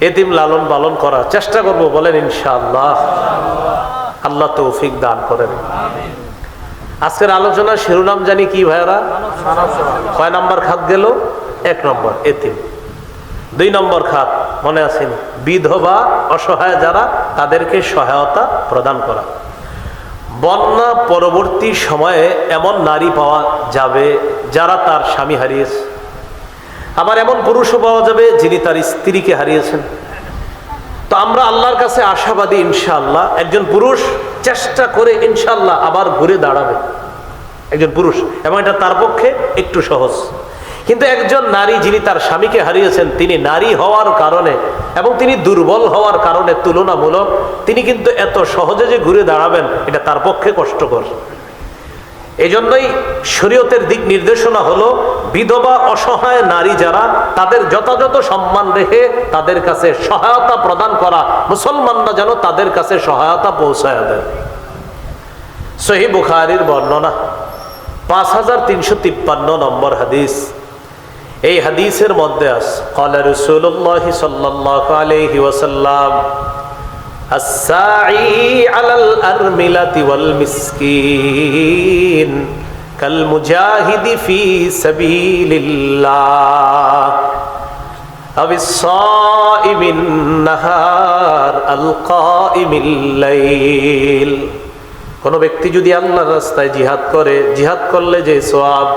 এতিম লালন পালন করার চেষ্টা করব বলেন ইনশাআল্লাহ। আল্লাহ তৌফিক দান করেন। আজকের আলোচনার শিরোনাম জানি কি ভাইয়ারা? কয় নম্বর খাত গেল? এক নম্বর এতিম। দুই নম্বর খাত, মনে আছেন বিধবা, অসহায় যারা, তাদেরকে সহায়তা প্রদান করা। বন্যা পরবর্তী সময়ে এমন নারী পাওয়া যাবে যারা তার স্বামী হারিয়েছে। আবার এমন পুরুষও পাওয়া যাবে যিনি তার স্ত্রীকে হারিয়েছেন। তো আমরা আল্লাহর কাছে আশাবাদী ইনশাআল্লাহ, একজন পুরুষ চেষ্টা করে ইনশাআল্লাহ আবার ঘুরে দাঁড়াবে। একজন পুরুষ, এবং এটা তার পক্ষে একটু সহজ। কিন্তু একজন নারী যিনি তার স্বামীকে হারিয়েছেন, তিনি নারী হওয়ার কারণে এবং তিনি দুর্বল হওয়ার কারণে তুলনামূলক তিনি কিন্তু এত সহজে যে ঘুরে দাঁড়াবেন, এটা তার পক্ষে কষ্টকর। এই জন্যই শরীয়তের দিক নির্দেশনা হলো বিধবা অসহায় নারী যারা তাদের যথাযথ সম্মান রেখে তাদের কাছে সহায়তা প্রদান করা, মুসলমানরা যেন তাদের কাছে সহায়তা পৌঁছায় দেয়। সহি বুখারির বর্ণনা, পাঁচ হাজার তিনশো তিপ্পান্ন নম্বর হাদিস। এই হাদিসের মধ্যে আস কলা রসুল্লাহ সাল্লাহ আলহি الساعي على الأرملة والمسكين كالمجاهد في سبيل الله أو الصائم النهار القائم الليل কোন ব্যক্তি যদি আল্লাহর রাস্তায় জিহাদ করে জিহাদ করলে যে সোয়াব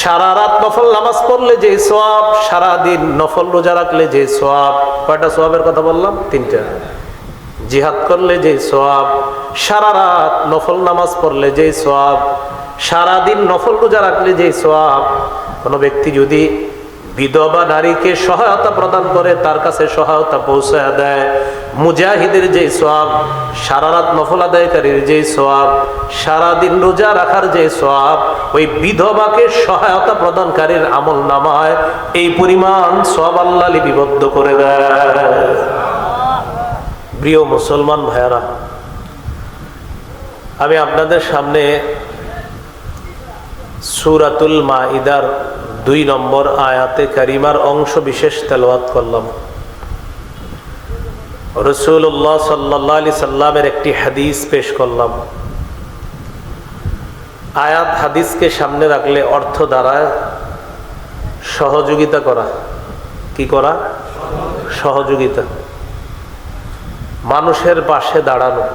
সারা রাত নফল নামাজ পড়লে যে সোয়াব সারা দিন নফল রোজা রাখলে যে সোয়াব কয়টা সোয়াবের কথা বললাম তিনটা জিহাদ করলে যে সোয়াব সারা রাত নফল নামাজ পড়লে যে সোয়াব সারা দিন নফল রোজা রাখলে যে সোয়াব কোনো ব্যক্তি যদি বিধবা নারীকে সহায়তা প্রদান করে, তার কাছে সহায়তা পৌঁছায় দেয়। মুজাহিদের যে সোয়াব সারা রাত নফল আদায়কারীর যে সোয়াব সারা দিন রোজা রাখার যে সোয়াব ওই বিধবাকে সহায়তা প্রদানকারীর আমল নামায়, এই পরিমাণ সোয়াব আল্লাহ লিপিবদ্ধ করে দেয়। প্রিয় মুসলমান ভাইয়ারা, আমি আপনাদের সামনে সুরাতুল মাইদার দুই নম্বর আয়াতে কারিমার অংশ বিশেষ তেলাওয়াত করলাম। রসুল্লাহ সাল্লাহ আলি সাল্লামের একটি হাদিস পেশ করলাম। আয়াত হাদিসকে সামনে রাখলে অর্থ দ্বারা সহযোগিতা করা। কি করা? সহযোগিতা। মানুষের পাশে দাঁড়ানো।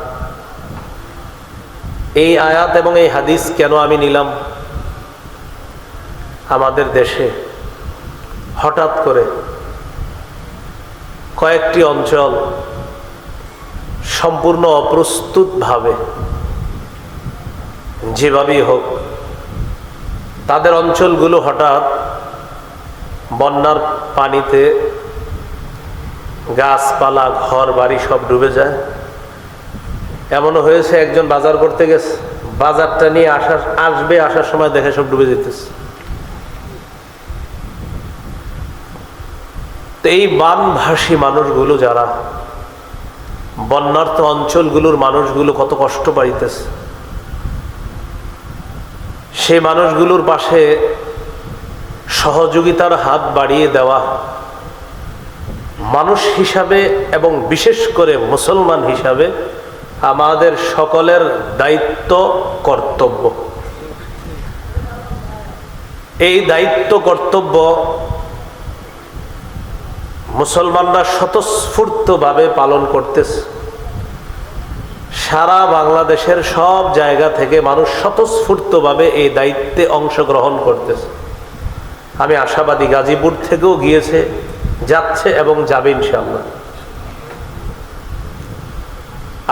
এই আয়াত এবং এই হাদিস কেন আমি নিলাম? আমাদের দেশে হঠাৎ করে কয়েকটি অঞ্চল সম্পূর্ণ অপ্রস্তুতভাবে যেভাবেই হোক, তাদের অঞ্চলগুলো হঠাৎ বন্যার পানিতে গাছপালা, ঘর, বাড়ি সব ডুবে যায়। এমনও হয়েছে একজন বাজার করতে গেছে। বাজারটা নিয়ে আসার, আসবে, আসার সময় দেখে সব ডুবে যেতেছে। এই বানভাসী মানুষগুলো যারা বন্যার্থ অঞ্চলগুলোর মানুষগুলো কত কষ্ট পাইতেছে। সেই মানুষগুলোর পাশে সহযোগিতার হাত বাড়িয়ে দেওয়া মানুষ হিসাবে এবং বিশেষ করে মুসলমান হিসাবে আমাদের সকলের দায়িত্ব কর্তব্য। এই দায়িত্ব কর্তব্য মুসলমানরা স্বতঃস্ফূর্তভাবে পালন করতেছে। সারা বাংলাদেশের সব জায়গা থেকে মানুষ স্বতঃস্ফূর্তভাবে এই দায়িত্বে অংশগ্রহণ করতেছে। আমি আশাবাদী গাজীপুর থেকেও গিয়েছে। যাচ্ছে এবং যাবে ইনশাল্লাহ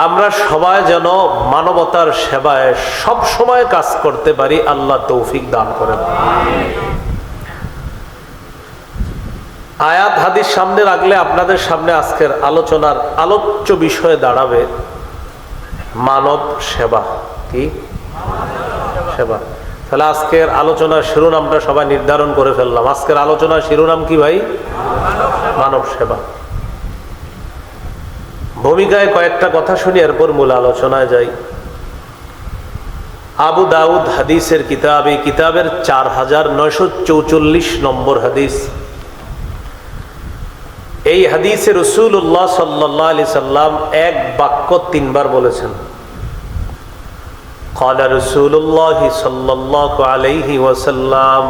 আমরা সবাই যেন মানবতার সেবায় সব সময় কাজ করতে পারি, আল্লাহ তৌফিক দান করেন। আয়াত হাদিস সামনে রাখলে আপনাদের সামনে আজকের আলোচনার আলোচ্য বিষয়ে দাঁড়াবে, মানব সেবা। কি? সেবা। তাহলে আজকের আলোচনার শিরোনামটা সবাই নির্ধারণ করে ফেললাম। আজকের আলোচনার শিরোনাম কি ভাই? মানব সেবা ভূমিকায় কয়েকটা কথা শুনি এরপর মূল আলোচনায় যাই আবু দাউদ হাদিসের কিতাব এই কিতাবের চার হাজার নয়শো চৌচল্লিশ নম্বর হাদিস এই হাদিসে রসুল্লাহ সাল্লাহ আলি সাল্লাম এক বাক্য তিনবার বলেছেন قال رسول الله صلى الله عليه وسلم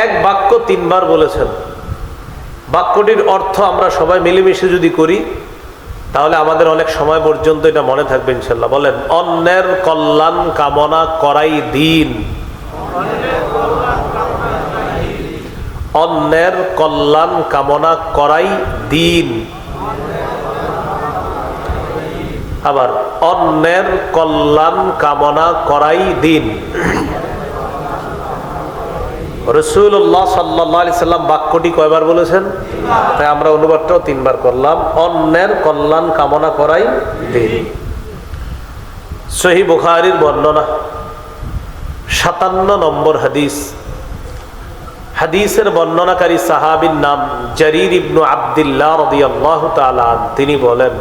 এক বাক্য তিনবার বলেছেন। বাক্যটির অর্থ আমরা সবাই মিলেমিশে যদি করি, তাহলে আমাদের অনেক সময় পর্যন্ত এটা মনে থাকবে ইনশাল্লাহ বলেন, অন্যের কল্যাণ কামনা করাই দিন। অন্যের কল্যাণ কামনা করাই দিন। আবার, অন্যের কল্যাণ কামনা করাই দিন। রসুল্লাহ সাল্লাহ সাল্লাম বাক্যটি কয়বার বলেছেন? তাই আমরা অনুবাদটাও তিনবার করলাম। অন্যের কল্যাণ কামনা করাই দিন। সহি বুখারির বর্ণনা। সাতান্ন নম্বর হাদিস। হাদিসের বর্ণনাকারী সাহাবির নাম জারির ইবনু আবদুল্লাহ রদিয়াল্লাহ তালান তিনি বলেন,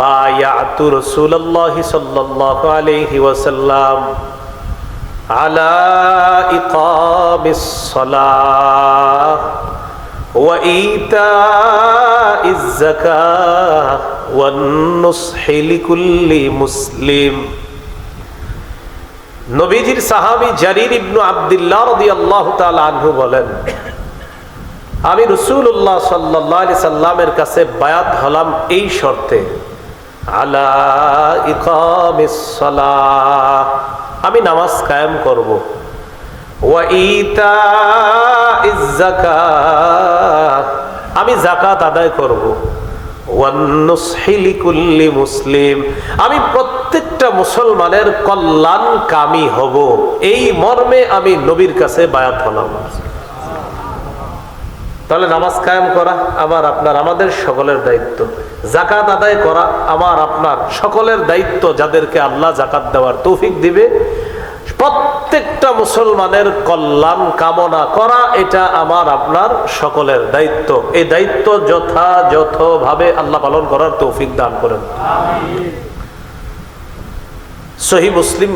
বায়াতু রসুলাল্লাহি সাল্লাল্লাহু আলাইহি ওয়াসাল্লাম আলা ইকামিস সালাহ ওয়া ইতাইজ যাকাহ ওয়ান মুসলিম। নবীজির সাহাবি জারির ইবনু আবদুল্লাহ রদি আল্লাহ আনহু বলেন, আমি রসুল্লাহ সাল্লাহ সাল্লামের কাছে বায়াত হলাম এই শর্তে, আলা আমি নামাজ কায়েম করব। আমি জাকাত আদায় করব। আমি প্রত্যেকটা মুসলমানের কল্যাণ কামি হব। এই মর্মে আমি নবীর কাছে বায়াত হলাম। তাহলে নামাজ কায়েম করা আমার আপনার, আমাদের সকলের দায়িত্ব। জাকাত আদায় করা আমার আপনার, সকলের দায়িত্ব যাদেরকে আল্লাহ জাকাত দেওয়ার তৌফিক দিবে। প্রত্যেকটা মুসলমানের কল্যাণ কামনা করা, এটা আমার, আপনার সকলের দায়িত্ব। এই দায়িত্ব যথাযথভাবে আল্লাহ পালন করার তৌফিক দান করেন। সহি মুসলিম,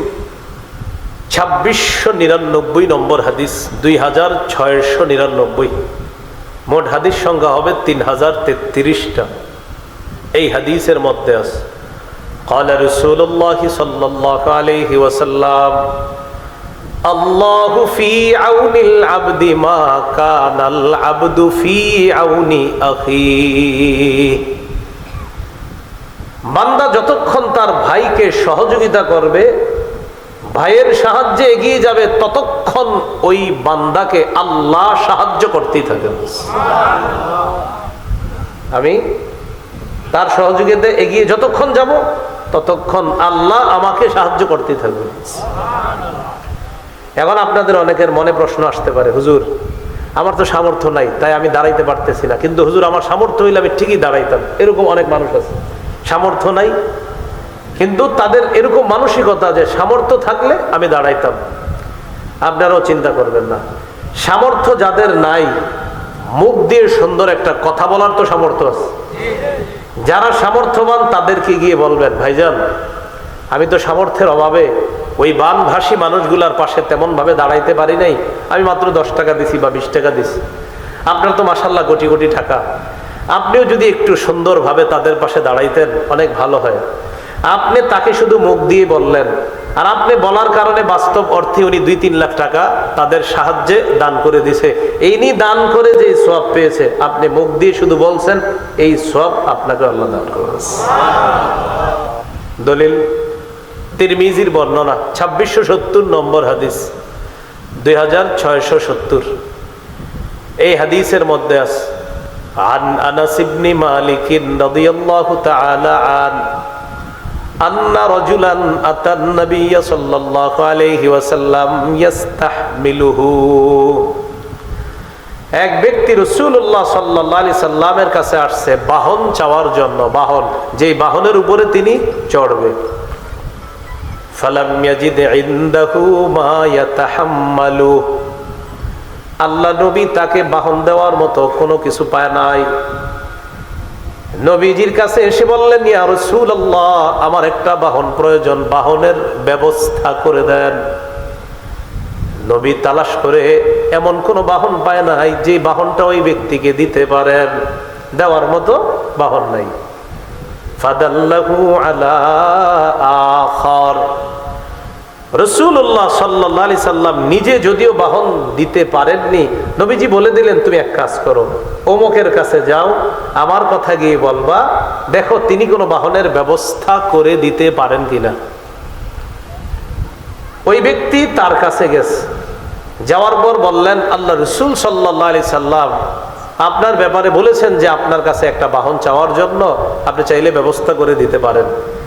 ছাব্বিশশো নিরানব্বই নম্বর হাদিস, দুই হাজার ছয়শো নিরানব্বই। মোট হাদিস সংখ্যা হবে তিন হাজার তেত্রিশটা। এই হাদিসের মধ্যে আছে قال رسول الله صلى الله عليه وسلم الله في عون العبد ما كان العبد في عون أخيه বান্দা যতক্ষণ তার ভাইকে সহযোগিতা করবে ভাইয়ের সাহায্যে এগিয়ে যাবে ততক্ষণ ওই বান্দাকে আল্লাহ সাহায্য করতেই থাকেন আমি তার সহযোগিতা এগিয়ে যতক্ষণ যাব ততক্ষণ আল্লাহ আমাকে সাহায্য করতে থাকবে। এখন আপনাদের অনেকের মনে প্রশ্ন আসতে পারে, হুজুর, আমার তো সামর্থ্য নাই, তাই আমি দাঁড়াইতে পারতেছি না। কিন্তু হুজুর, আমার সামর্থ্য হইলে আমি ঠিকই দাঁড়াইতাম। এরকম অনেক মানুষ আছে। সামর্থ্য নাই, কিন্তু তাদের এরকম মানসিকতা যে সামর্থ্য থাকলে আমি দাঁড়াইতাম। আপনারাও চিন্তা করবেন না। সামর্থ্য যাদের নাই, মুখ দিয়ে সুন্দর একটা কথা বলার তো সামর্থ্য আছে। সামর্থ্যবান তাদেরকে গিয়ে বলবেন, ভাইজান, আমি তো সামর্থ্যের অভাবে ওই বানভাসী মানুষগুলার পাশে তেমনভাবে দাঁড়াইতে পারি নাই। আমি মাত্র দশ টাকা দিছি বা বিশ টাকা দিছি। আপনার তো মাসাল্লাহ কোটি কোটি টাকা। আপনিও যদি একটু সুন্দরভাবে তাদের পাশে দাঁড়াইতেন, অনেক ভালো হয়। আপনি তাকে শুধু মুখ দিয়ে বললেন আর আপনি বলার কারণে বাস্তব অর্থে উনি দুই তিন লাখ টাকা তাদের সাহায্যে দান করে দিছে এই নিয়ে দান করে যে সব পেয়েছে আপনি মুখ দিয়ে শুধু বলছেন এই সব আপনাকে আল্লাহ দান করেছে দলিল তিরমিজির বর্ণনা ছাব্বিশশো সত্তর নম্বর হাদিস দুই হাজার ছয়শো সত্তর এই হাদিসের মধ্যে আছে عن أنس بن مالك رضي الله تعالى عنه এক ব্যক্তি রসুল্লাহ সাল্লাহ সাল্লামের কাছে আসছে বাহন চাওয়ার জন্য, বাহন, যেই বাহনের উপরে তিনি চড়বে। আল্লা নবী তাকে বাহন দেওয়ার মতো কোনো কিছু পায় নাই। নবীজির কাছে এসে বললেন, ইয়া রাসূলুল্লাহ, আমার একটা বাহন প্রয়োজন, বাহনের ব্যবস্থা করে দেন। নবী তালাশ করে, এমন কোন বাহন পায় নাই, যে বাহনটা ওই ব্যক্তিকে দিতে পারেন। দেওয়ার মতো বাহন নাই। ফাদাল্লাহু আলা আখার। রসুল্লাহ সাল্লাহ সাল্লাম নিজে যদিও বাহন দিতে পারেননি, নবীজি বলে দিলেন, তুমি এক কাজ করো, অমুকের কাছে যাও, আমার কথা গিয়ে বলবা, দেখো তিনি কোনো বাহনের ব্যবস্থা করে দিতে পারেন কিনা। ওই ব্যক্তি তার কাছে গেছে। যাওয়ার পর বললেন, আল্লাহ রসুল সাল্লাহ আলি সাল্লাম আপনার ব্যাপারে বলেছেন যে আপনার কাছে একটা বাহন চাওয়ার জন্য, আপনি চাইলে ব্যবস্থা করে দিতে পারেন।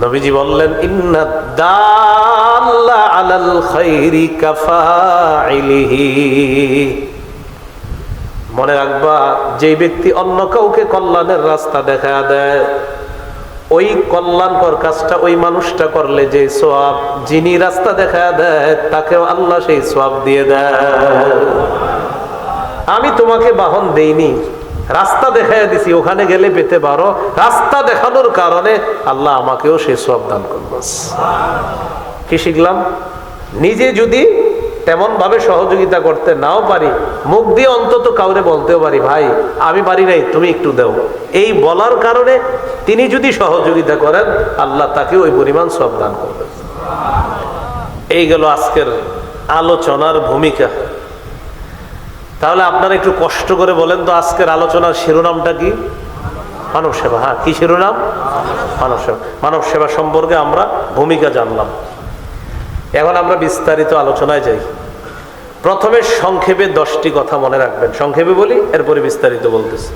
নবীজি বললেন মনে রাখবা যে ব্যক্তি অন্য কাউকে কল্যাণের রাস্তা দেখা দেয়, ওই কল্যাণকর কাজটা ওই মানুষটা করলে যে সোয়াব যিনি রাস্তা দেখা দেয়, তাকেও আল্লাহ সেই সোয়াব দিয়ে দেয়। আমি তোমাকে বাহন দেইনি। রাস্তা দেখাইয়া দিছি, ওখানে গেলে পেতে পারো। রাস্তা দেখানোর কারণে আল্লাহ আমাকেও সেই সব দান করব কি শিখলাম? নিজে যদি তেমন ভাবে সহযোগিতা করতে নাও পারি, মুখ দিয়ে অন্তত কাউরে বলতেও পারি, ভাই, আমি পারি নাই, তুমি একটু দেও। এই বলার কারণে তিনি যদি সহযোগিতা করেন, আল্লাহ তাকে ওই পরিমাণ সব দান করবেন। এই গেল আজকের আলোচনার ভূমিকা। তাহলে আপনারা একটু কষ্ট করে বলেন তো আজকের আলোচনার শিরোনামটা কি? মানব সেবা। হ্যাঁ কি শিরোনাম? মানব সেবা। মানব সেবা সম্পর্কে আমরা ভূমিকা জানলাম। এখন আমরা বিস্তারিত আলোচনায় যাই। প্রথমে সংক্ষেপে দশটি কথা মনে রাখবেন। সংক্ষেপে বলি, এরপরে বিস্তারিত বলতেছি।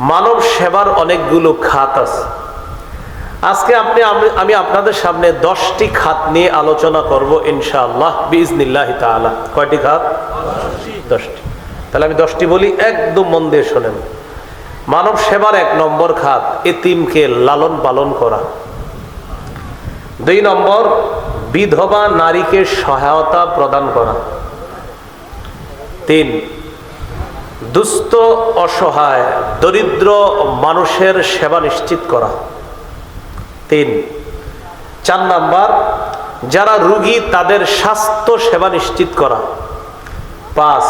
মানব সেবার অনেকগুলো খাত আছে। আজকে আপনি, আমি- আপনাদের সামনে দশটি খাত নিয়ে আলোচনা করব ইনশাআল্লাহ বিজনিল্লাহ তাআলা। কয়টি খাত? দশটি। তাহলে আমি দশটি বলি, একদম মন দিয়ে শোনেন। মানব সেবার এক নম্বর খাত, এতিমকে লালন পালন করা। দুই নম্বর, বিধবা নারীকে সহায়তা প্রদান করা। তিন, দুস্থ, অসহায়, দরিদ্র মানুষের সেবা নিশ্চিত করা। তিন, চার নাম্বার, যারা রুগী, তাদের স্বাস্থ্য সেবা নিশ্চিত করা। পাঁচ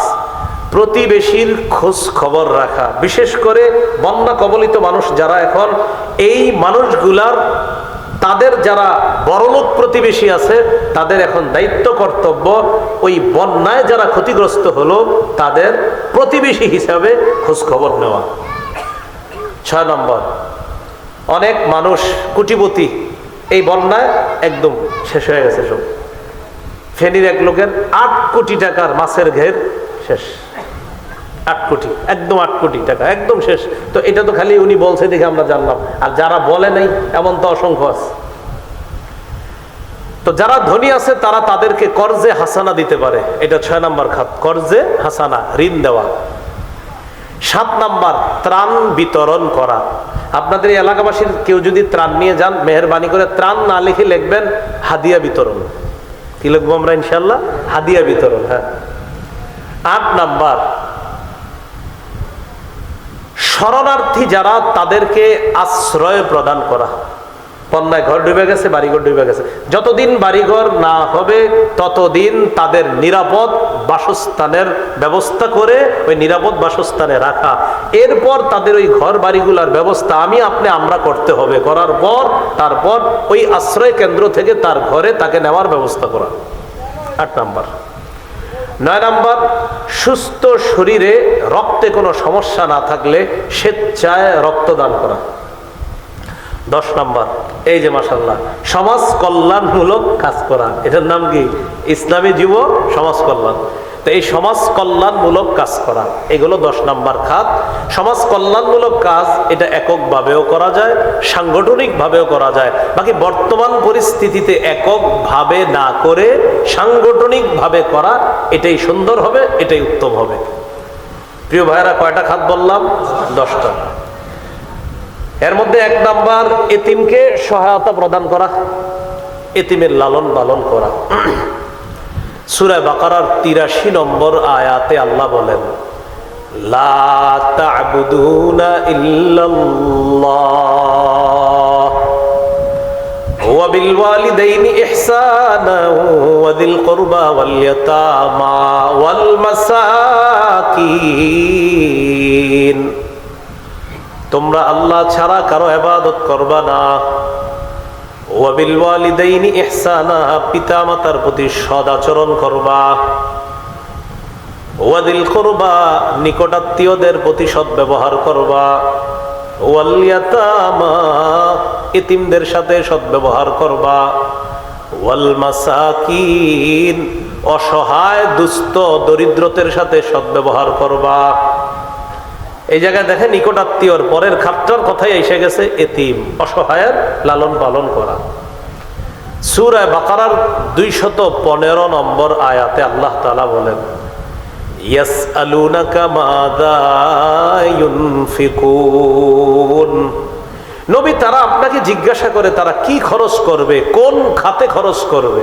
প্রতিবেশীর খোঁজ খবর রাখা, বিশেষ করে বন্যা কবলিত মানুষ যারা এখন, এই মানুষগুলার, তাদের যারা বড়লোক প্রতিবেশী আছে, তাদের এখন দায়িত্ব কর্তব্য, ওই বন্যায় যারা ক্ষতিগ্রস্ত হলো, তাদের প্রতিবেশী হিসাবে খোঁজ খবর নেওয়া। ছয় নম্বর, অনেক মানুষ কুটিপতি এই বন্যায় একদম শেষ হয়ে গেছে সব। ফেনীর এক লোকের আট কোটি টাকার মাছের ঘের শেষ। আট কোটি, একদম আট কোটি টাকা, একদম শেষ। তো এটা তো খালি উনি বলছে দেখে আমরা জানলাম। আর যারা বলে নাই, এমন তো অসংখ্য আছে। তো যারা ধনী আছে, তারা তাদেরকে কর্জে হাসানা দিতে পারে। এটা ছয় নাম্বার খাত, কর্জে হাসানা, ঋণ দেওয়া। সাত নাম্বার, ত্রাণ বিতরণ করা। আপনাদের এলাকাবাসীর কেউ যদি ত্রাণ নিয়ে যান, মেহরবানি করে ত্রাণ না লিখে লিখবেন, হাদিয়া বিতরণ। কি লিখব আমরা ইনশাল্লাহ হাদিয়া বিতরণ হ্যাঁ। আট নাম্বার। শরণার্থী যারা, তাদেরকে আশ্রয় প্রদান করা। বন্যায় ঘর ডুবে গেছে, বাড়িঘর ডুবে গেছে। যতদিন বাড়িঘর না হবে, ততদিন তাদের নিরাপদ বাসস্থানের ব্যবস্থা করে ওই নিরাপদ বাসস্থানে রাখা। এরপর তাদের ওই ঘর বাড়িগুলার ব্যবস্থা আমি আপনি, আমরা করতে হবে। করার পর, তারপর ওই আশ্রয় কেন্দ্র থেকে তার ঘরে তাকে নেওয়ার ব্যবস্থা করা। আট নাম্বার। নয় নাম্বার, সুস্থ শরীরে রক্তে কোনো সমস্যা না থাকলে স্বেচ্ছায় রক্তদান করা। দশ নাম্বার। এই যে মাসাল্লাহ সমাজ কল্যাণমূলক কাজ করা। এটার নাম কি? ইসলামী জীব সমাজ কল্যাণ। তো এই সমাজ কল্যাণমূলক কাজ করা, এগুলো দশ নাম্বার খাত। সমাজ কল্যাণমূলক কাজ, এটা এককভাবেও করা যায়, সাংগঠনিকভাবেও করা যায়। বাকি বর্তমান পরিস্থিতিতে এককভাবে না করে, সাংগঠনিকভাবে করা, এটাই সুন্দর হবে, এটাই উত্তম হবে। প্রিয় ভাইয়েরা, কয়টা খাত বললাম? দশটা। এর মধ্যে এক নাম্বার এতিমকে সহায়তা প্রদান করা এতিমের লালন পালন করা সুরায় বাকারার তিরাশি নম্বর আয়াতে আল্লাহ বলেন লা তা'বুদুনা ইল্লাল্লাহ وبالوالدين إحسانا وذي القربى واليتامى والمساكين তোমরা আল্লাহ ছাড়া কারও এবাদত করবা না। পিতা মাতার প্রতি করবা। ওয়াদিল করবা নিকটাত্মীয়দের প্রতি করবা। ওয়ালিয়াতামা ইতিমদের সাথে সৎ ব্যবহার করবা অসহায়, দুস্থ, দরিদ্রদের সাথে সৎ ব্যবহার করবা। এই জায়গায় দেখেন নিকটাত্মীয়র পরের খাপটার কথাই এসে গেছে, এতিম, অসহায়ের লালন পালন করা। সুরায় বাকারার দুইশত পনেরো নম্বর আয়াতে আল্লাহ তালা বলেন নবী তারা আপনাকে জিজ্ঞাসা করে, তারা কি খরচ করবে? কোন খাতে খরচ করবে?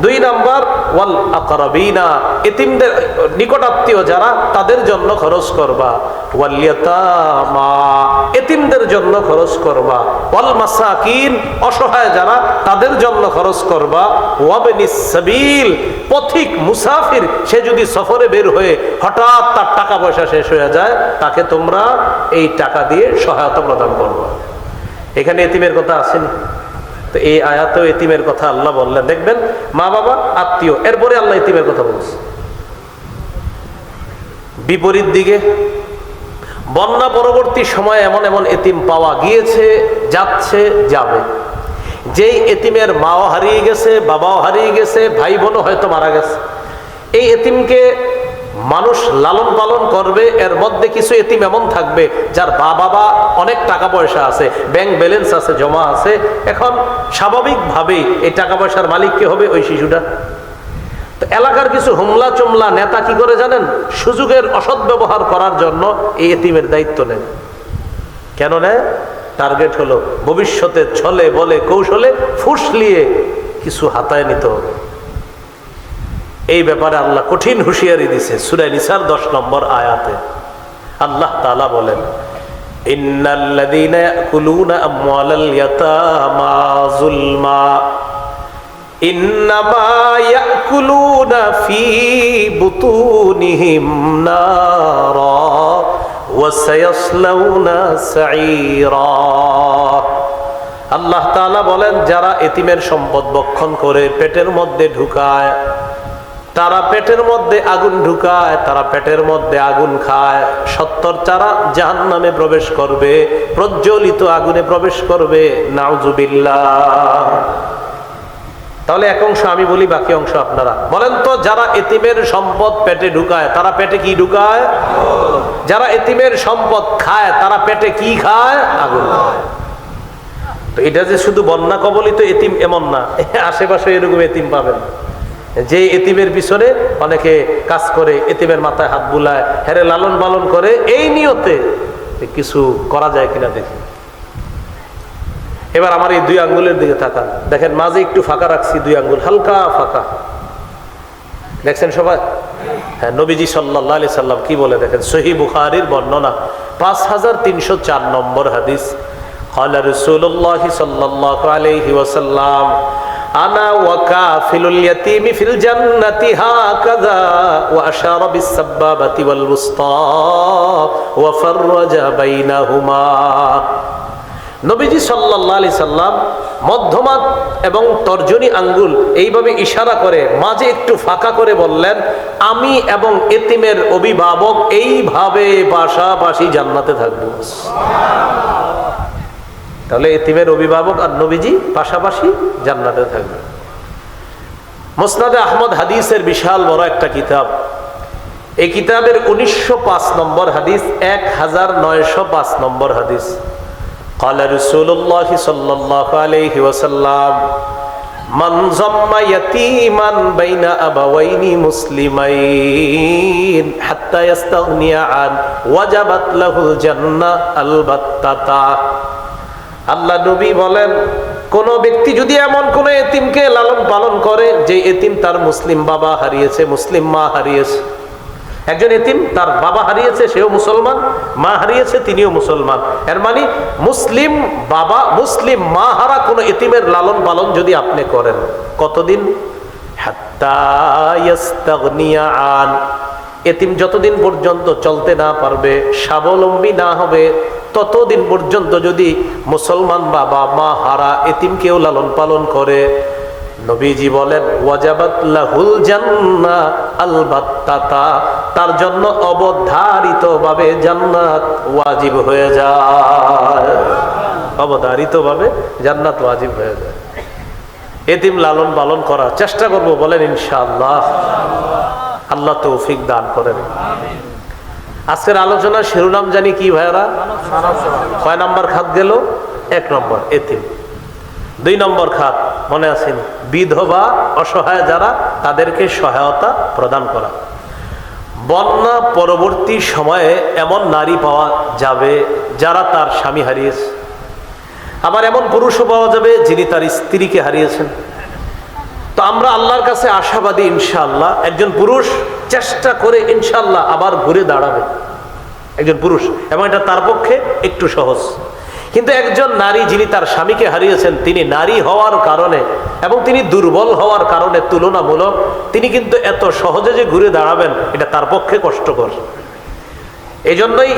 দুই নাম্বার, ওয়াল আকরাবিনা, এতিমদের নিকটাত্মীয় যারা, তাদের জন্য খরচ করবা। ওয়ালিয়াতামা এতিমদের জন্য খরচ করবা। ওয়াল মাসাকিন, অসহায় যারা, তাদের জন্য খরচ করবা। ওয়াবেনিস সাবিল, পথিক মুসাফির, সে যদি সফরে বের হয়ে হঠাৎ তার টাকা পয়সা শেষ হয়ে যায়, তাকে তোমরা এই টাকা দিয়ে সহায়তা প্রদান করবা। এখানে এতিমের কথা আসেনি। তো এই আয়াতেও এতিমের কথা আল্লাহ বললেন। দেখবেন, মা বাবা, আত্মীয়, এরপরে আল্লাহ এতিমের কথা বলছে। বিপরীত দিকে, বন্যা পরবর্তী সময়ে এমন এমন এতিম পাওয়া গিয়েছে, যাচ্ছে, যাবে। যেই এতিমের মাও হারিয়ে গেছে, বাবাও হারিয়ে গেছে ভাই বোনও হয়তো মারা গেছে। এই এতিমকে মানুষ লালন পালন করবে, এর মধ্যে কিছু এতিম এমন থাকবে, যার বা বাবা অনেক টাকা পয়সা আছে ব্যাংক ব্যালেন্স আছে, জমা আছে। এখন স্বাভাবিকভাবেই এই টাকা পয়সার মালিক কে হবে ওই শিশুটা? তো এলাকার কিছু হুমলা চুমলা নেতা কি করে জানেন? সুযোগের অসৎ ব্যবহার করার জন্য এই এতিমের দায়িত্ব নেন। কেন নেয়? টার্গেট হলো ভবিষ্যতে ছলে বলে কৌশলে ফুসলিয়ে কিছু হাতায় নিতে হবে। এই ব্যাপারে আল্লাহ কঠিন হুঁশিয়ারি দিছে। সুরাই নিসার দশ নম্বর আয়াতে। আল্লাহ তালা বলেন আল্লাহ বলেন, যারা এতিমের সম্পদ বক্ষণ করে পেটের মধ্যে ঢুকায় তারা পেটের মধ্যে আগুন ঢুকায়, তারা পেটের মধ্যে আগুন খায়। সত্তর চারা জাহান নামে প্রবেশ করবে, প্রজ্বলিত আগুনে প্রবেশ করবে। নাউজুবিল্লাহ। তাহলে এক অংশ আমি বলি, বাকি অংশ আপনারা। বলেন তো, যারা এতিমের সম্পদ পেটে ঢুকায়, তারা পেটে কি ঢুকায়? যারা এতিমের সম্পদ খায়, তারা পেটে কি খায়? আগুন তো এটা যে শুধু বন্যা কবলিত এতিম এমন না, আশেপাশে এরকম এতিম পাবেন। যে এতিমের পিছনে অনেকে কাজ করে এতিমের মাথায় হাত বুলায় হেরে লালন পালন করে এই নিয়তে কিছু করা যায় কিনা দেখি এবার আমার এই দুই আঙ্গুলের দিকে তাকান দেখেন মাঝে একটু ফাঁকা রাখছি দুই আঙ্গুল হালকা ফাঁকা দেখছেন সবাই হ্যাঁ নবীজি সাল্লাহ আলি সাল্লাম কি বলে দেখেন সহি বুখারির বর্ণনা পাঁচ হাজার তিনশো চার নম্বর হাদিস قال رسول الله صلى الله عليه وسلم আনা ইয়াতীমি ফিল জান্নাতি হাকাযা ওয়া আশারা বিস সাব্বাবাতি ওয়াল বুসতা ওয়া ফাররাজা বাইনাহুমা। নবীজি সাল্লাহ আলি সাল্লাম মধ্যমা এবং তর্জনী আঙ্গুল এইভাবে ইশারা করে, মাঝে একটু ফাঁকা করে বললেন, আমি এবং এতিমের অভিভাবক এইভাবে পাশাপাশি জান্নাতে থাকব। তাহলে এতিমের অভিভাবক আর নবীজি পাশাপাশি জান্নাতে থাকবে মোসনাদে আহমদ হাদিসের বিশাল বড় একটা কিতাব এই কিতাবের উনিশশো পাঁচ নম্বর হাদিস এক হাজার নয়শো পাঁচ নম্বর হাদিস قال رسول الله صلى الله عليه وسلم من ضم يتيما بين أبوين مسلمين حتى يستغني عن وجبت له الجنة البتة আল্লাহ নবী বলেন, কোন ব্যক্তি যদি এমন কোন এতিমকে লালন পালন করে, যে এতিম তার মুসলিম বাবা হারিয়েছে, মুসলিম মা হারিয়েছে। একজন এতিম তার বাবা হারিয়েছে, সেও মুসলমান, মা হারিয়েছে, তিনিও মুসলমান। এর মানে মুসলিম বাবা, মুসলিম মা হারা কোনো এতিমের লালন পালন যদি আপনি করেন, কতদিন? আন। এতিম যতদিন পর্যন্ত চলতে না পারবে, স্বাবলম্বী না হবে, ততদিন পর্যন্ত যদি মুসলমান বাবা, মা, হারা এতিমকেও লালন পালন করে। নবীজি বলেন, ওয়াজাবাত লাহুল জান্নাহ আলবাত্তাতা তার জন্য অবধারিত ভাবে জান্নাত ওয়াজিব হয়ে যায়। অবধারিত ভাবে জান্নাত ওয়াজিব হয়ে যায়। এতিম লালন পালন করার চেষ্টা করব বলেন ইনশাআল্লাহ। আল্লাহ তৌফিক দান করেন। আজকের আলোচনা শিরোনাম জানি কি ভাইরা কয় নম্বর খাত গেল? এক নম্বর, এতিম। দুই নম্বর খাত, মনে আছেন বিধবা অসহায় যারা, তাদেরকে সহায়তা প্রদান করা। বন্যা পরবর্তী সময়ে এমন নারী পাওয়া যাবে যারা তার স্বামী হারিয়েছে। আবার এমন পুরুষও পাওয়া যাবে যিনি তার স্ত্রীকে হারিয়েছেন। তো আমরা আল্লাহর কাছে আশাবাদী ইনশাআল্লাহ। একজন পুরুষ চেষ্টা করে ইনশাআল্লাহ আবার ঘুরে দাঁড়াবে। একজন পুরুষ, এবং এটা তার পক্ষে একটু সহজ। কিন্তু একজন নারী যিনি তার স্বামীকে হারিয়েছেন, তিনি নারী হওয়ার কারণে এবং তিনি দুর্বল হওয়ার কারণে তুলনামূলক তিনি কিন্তু এত সহজে যে ঘুরে দাঁড়াবেন, এটা তার পক্ষে কষ্টকর। এজন্যই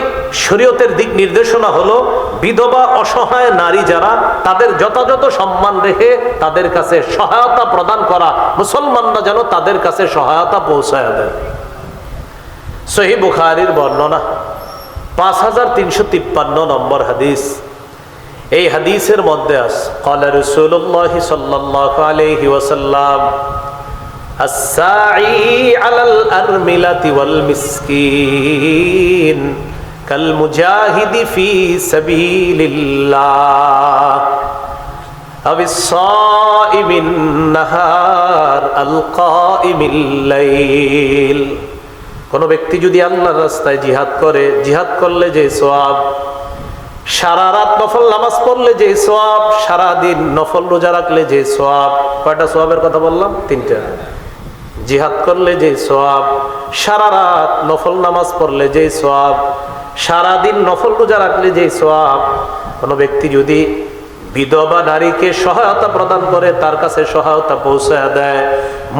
শরীয়তের দিক নির্দেশনা হলো বিধবা অসহায় নারী যারা তাদের যথাযথ সম্মান রেখে তাদের কাছে সহায়তা প্রদান করা, মুসলমানরা যেন তাদের কাছে সহায়তা পৌঁছায় দেয়। সহি বুখারির বর্ণনা, পাঁচ হাজার তিনশো তিপ্পান্ন নম্বর হাদিস। এই হাদিসের মধ্যে আস কলা রসুল্লাহ সাল্লাহ الساعي على الأرملة والمسكين كالمجاهد في سبيل الله أو الصائم النهار القائم الليل কোনো ব্যক্তি যদি আল্লাহর রাস্তায় জিহাদ করে জিহাদ করলে যে সোয়াব সারা রাত নফল নামাজ পড়লে যে সোয়াব সারা দিন নফল রোজা রাখলে যে সোয়াব কয়টা সোয়াবের কথা বললাম তিনটা জিহাদ করলে যে সোয়াব সারা রাত নফল নামাজ পড়লে যে সোয়াব সারা দিন নফল রোজা রাখলে যে সোয়াব কোনো ব্যক্তি যদি বিধবা নারীকে সহায়তা প্রদান করে, তার কাছে সহায়তা পৌঁছায় দেয়।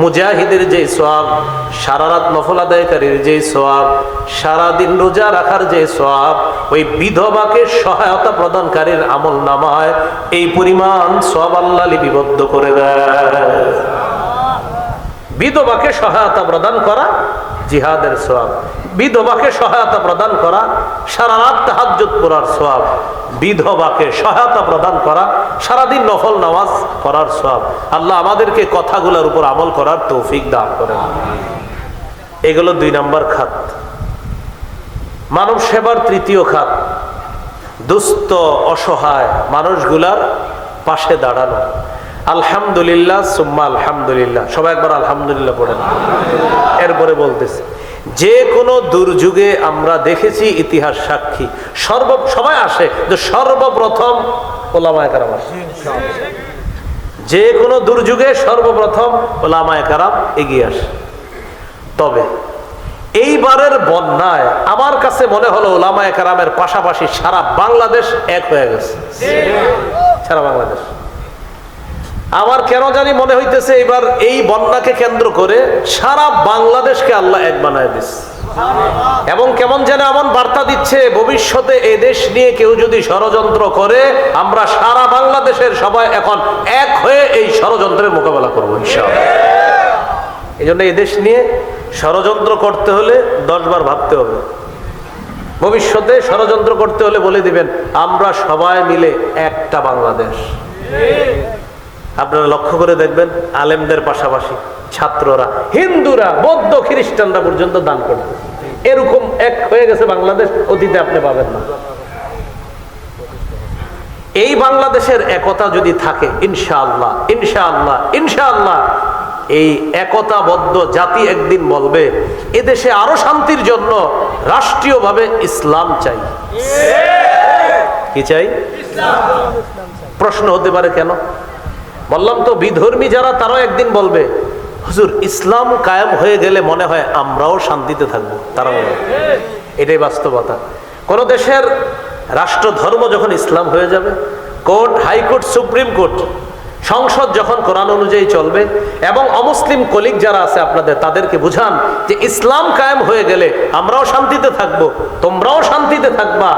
মুজাহিদের যে সোয়াব সারা রাত নফল আদায়কারীর যে সোয়াব সারাদিন রোজা রাখার যে সোয়াব ওই বিধবাকে সহায়তা প্রদানকারীর আমল নামায়, এই পরিমাণ সোয়াব আল্লাহ লিপিবদ্ধ করে দেয়। বিধবাকে সহায়তা প্রদান করা জিহাদের সোয়াব বিধবাকে সহায়তা প্রদান করা, সারা রাত তাহাজ্জুদ পড়ার সোয়াব বিধবাকে সহায়তা প্রদান করা, সারাদিন নফল নামাজ করার সোয়াব আল্লাহ আমাদেরকে কথাগুলোর উপর আমল করার তৌফিক দান করেন। এগুলো দুই নম্বর খাত। মানব সেবার তৃতীয় খাত, দুস্থ, অসহায় মানুষগুলার পাশে দাঁড়ানো। আলহামদুলিল্লাহ, সুম্মা আলহামদুলিল্লাহ। সবাই একবার আলহামদুলিল্লাহ পড়েন। এরপরে বলতেছে, যে কোনো দুর্যোগে আমরা দেখেছি ইতিহাস সাক্ষী। সর্ব সবাই আসে, যে সর্বপ্রথম ওলামায় কারাম আসে। যে কোনো দুর্যোগে সর্বপ্রথম ওলামায় কারাম এগিয়ে আসে। তবে, এইবারের বন্যায় আমার কাছে মনে হলো ওলামায় কারামের পাশাপাশি সারা বাংলাদেশ এক হয়ে গেছে। সারা বাংলাদেশ। আমার কেন জানি মনে হইতেছে এবার এই বন্যাকে কেন্দ্র করে সারা বাংলাদেশকে আল্লাহ এক বানায় দিস এবং কেমন যেন এমন বার্তা দিচ্ছে, ভবিষ্যতে এই দেশ নিয়ে কেউ যদি ষড়যন্ত্র করে, আমরা সারা বাংলাদেশের সবাই এখন এক হয়ে এই ষড়যন্ত্রের মোকাবেলা করব এই জন্য এই দেশ নিয়ে ষড়যন্ত্র করতে হলে দশবার ভাবতে হবে। ভবিষ্যতে ষড়যন্ত্র করতে হলে বলে দিবেন, আমরা সবাই মিলে একটা বাংলাদেশ। আপনারা লক্ষ্য করে দেখবেন আলেমদের পাশাপাশি ছাত্ররা হিন্দুরা বৌদ্ধ খ্রিস্টানরা পর্যন্ত দান করবে এরকম এক হয়ে গেছে বাংলাদেশ অতীতে আপনি পাবেন না। এই বাংলাদেশের একতা যদি থাকে ইনশাআল্লাহ ইনশাআল্লাহ ইনশাআল্লাহ। এই একতাবদ্ধ জাতি একদিন বলবে এদেশে আরও শান্তির জন্য রাষ্ট্রীয়ভাবে ইসলাম চাই। কি চাই? প্রশ্ন হতে পারে কেন? বললাম তো, বিধর্মী যারা, তারাও একদিন বলবে, হুজুর, ইসলাম কায়েম হয়ে গেলে মনে হয় আমরাও শান্তিতে থাকব। তারা বলবে। এটাই বাস্তবতা। কোনো দেশের রাষ্ট্রধর্ম যখন ইসলাম হয়ে যাবে, কোর্ট, হাইকোর্ট, সুপ্রিম কোর্ট সংসদ যখন কোরআন অনুযায়ী চলবে এবং অমুসলিম কলিগ যারা আছে আপনাদের, তাদেরকে বুঝান যে ইসলাম কায়েম হয়ে গেলে আমরাও শান্তিতে থাকব, তোমরাও শান্তিতে থাকবা।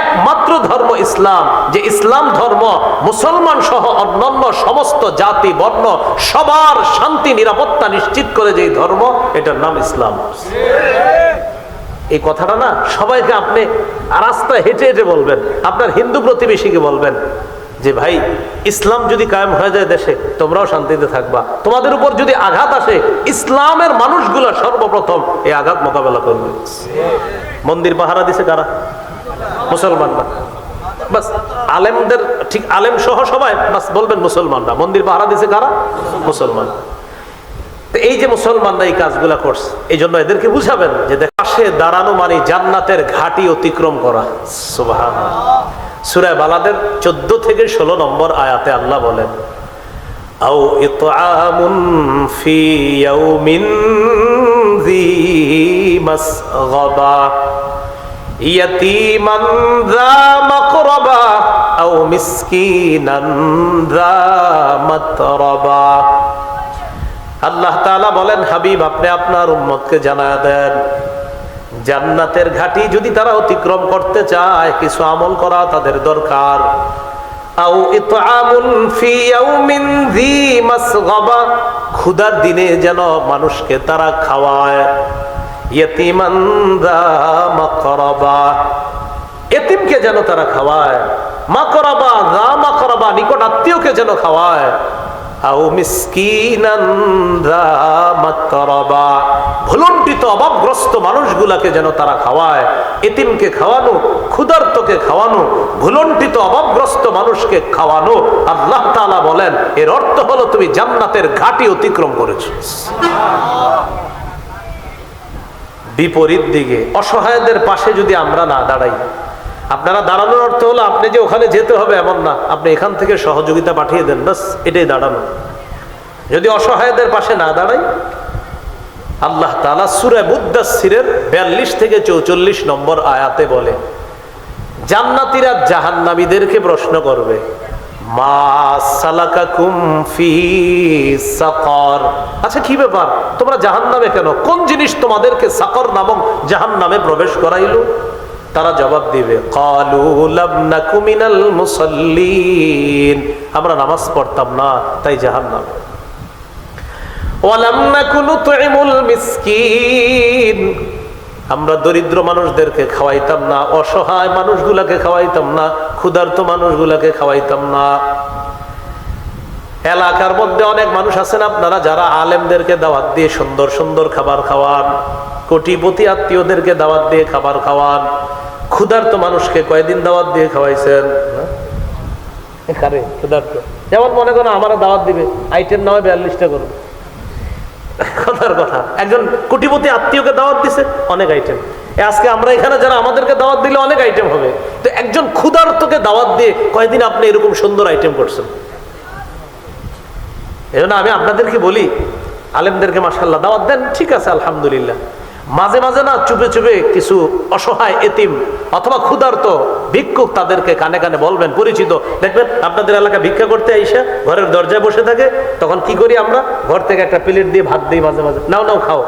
একমাত্র ধর্ম ইসলাম, যে ইসলাম ধর্ম মুসলমান সহ অন্যান্য সমস্ত জাতি, বর্ণ, সবার শান্তি, নিরাপত্তা নিশ্চিত করে যেই ধর্ম, এটার নাম ইসলাম। এই কথাটা না সবাইকে আপনি রাস্তায় হেঁটে হেঁটে বলবেন। আপনার হিন্দু প্রতিবেশীকে বলবেন। যে ভাই, ইসলাম যদি কায়েম হয়ে যায় দেশে, তোমরাও শান্তিতে থাকবা। তোমাদের উপর যদি আঘাত আসে, ইসলামের মানুষগুলো সর্বপ্রথম এই আঘাত মোকাবেলা করবে। মন্দির পাহারা দিছে কারা? মুসলমানরা। বাস, আলেমদের, ঠিক আলেম সহ সবাই, বাস বলবেন মুসলমানরা। মন্দির পাহারা দিছে কারা? মুসলমান। এই যে মুসলমানরা এই কাজগুলা করছে এই জন্য এদেরকে বুঝাবেন যে পাশে দাঁড়ানো মানে জান্নাতের ঘাটি অতিক্রম করা। সুবাহান সুরায় বালাদের চোদ্দ থেকে ষোলো নম্বর আয়াতে আল্লাহ বলেন আও ইতআমুন ফি ইয়াউমিন ذي مسغبة يتيما ذا مقربة أو مسكينا ذا متربة আল্লাহ তাআলা বলেন হাবিব আপনি আপনার উম্মতকে জানায় দেন জান্নাতের ঘাটি যদি তারা অতিক্রম করতে চায়, কিছু আমল করা তাদের দরকার। ক্ষুধার দিনে যেন মানুষকে তারা খাওয়ায়। এতিমকে যেন তারা খাওয়ায়। মাকরাবা দা মাকরাবা, নিকট আত্মীয়কে যেন খাওয়ায়। মানুষগুলাকে যেন তারা খাওয়ায়, এতিমকে খাওয়ানো, ক্ষুধার্তকে খাওয়ানো মানুষকে খাওয়ানো। আল্লাহ বলেন, এর অর্থ হলো তুমি জান্নাতের ঘাটি অতিক্রম করেছ। বিপরীত দিকে, অসহায়দের পাশে যদি আমরা না দাঁড়াই আপনারা দাঁড়ানোর অর্থ হলো আপনি যে ওখানে যেতে হবে এমন না। আপনি এখান থেকে সহযোগিতা পাঠিয়ে দেন বাস এটাই দাঁড়ানো। যদি অসহায়দের পাশে না দাঁড়াই, আল্লাহ তালা সুরে মুদাসিরের বিয়াল্লিশ থেকে চৌচল্লিশ নম্বর আয়াতে বলে, জান্নাতিরা জাহান্নামীদেরকে প্রশ্ন করবে আচ্ছা কি ব্যাপার? তোমরা জাহান্নামে কেন? কোন জিনিস তোমাদেরকে সাকর নামক জাহান্নামে প্রবেশ করাইলো? তারা জবাব দিবে আমরা নামাজ পড়তাম না, তাই নুতইমুল মিসকিন। আমরা দরিদ্র মানুষদেরকে খাওয়াইতাম না, অসহায় মানুষগুলাকে খাওয়াইতাম না, ক্ষুধার্ত মানুষগুলাকে খাওয়াইতাম না। এলাকার মধ্যে অনেক মানুষ আছেন আপনারা, যারা আলেমদেরকে দাওয়াত দিয়ে সুন্দর সুন্দর খাবার খাওয়ান। কোটিপতি আত্মীয়দেরকে দাওয়াত দিয়ে খাবার খাওয়ান। ক্ষুধার্ত মানুষকে কয়দিন দাওয়াত দিয়ে খাওয়াইছেন? কারে? ক্ষুধার্ত। যেমন মনে করেন আমার দাওয়াত দিবে, আইটেম নামে বিয়াল্লিশটা করবে কথার কথা। একজন কোটিপতি আত্মীয়কে দাওয়াত দিছে, অনেক আইটেম। আজকে আমরা এখানে যারা আমাদেরকে দাওয়াত দিলে অনেক আইটেম হবে। তো একজন ক্ষুধার্তকে দাওয়াত দিয়ে কয়দিন আপনি এরকম সুন্দর আইটেম করছেন? এই আমি আপনাদেরকে বলি, আলেমদেরকে মাসাল্লাহ দাওয়াত দেন, ঠিক আছে, আলহামদুলিল্লাহ। মাঝে মাঝে না চুপে চুপে কিছু অসহায় এতিম অথবা ক্ষুধার্ত ভিক্ষুক তাদেরকে কানে কানে বলবেন, পরিচিত। দেখবেন আপনাদের এলাকা ভিক্ষা করতে আইসা ঘরের দরজায় বসে থাকে, তখন কি করি আমরা? ঘর থেকে একটা প্লেট দিয়ে ভাত দিই মাঝে মাঝে। নাও নাও, খাও।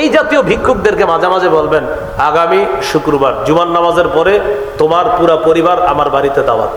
এই জাতীয় ভিক্ষুকদেরকে মাঝে মাঝে বলবেন, আগামী শুক্রবার জুমান নামাজের পরে তোমার পুরা পরিবার আমার বাড়িতে দাওয়াত।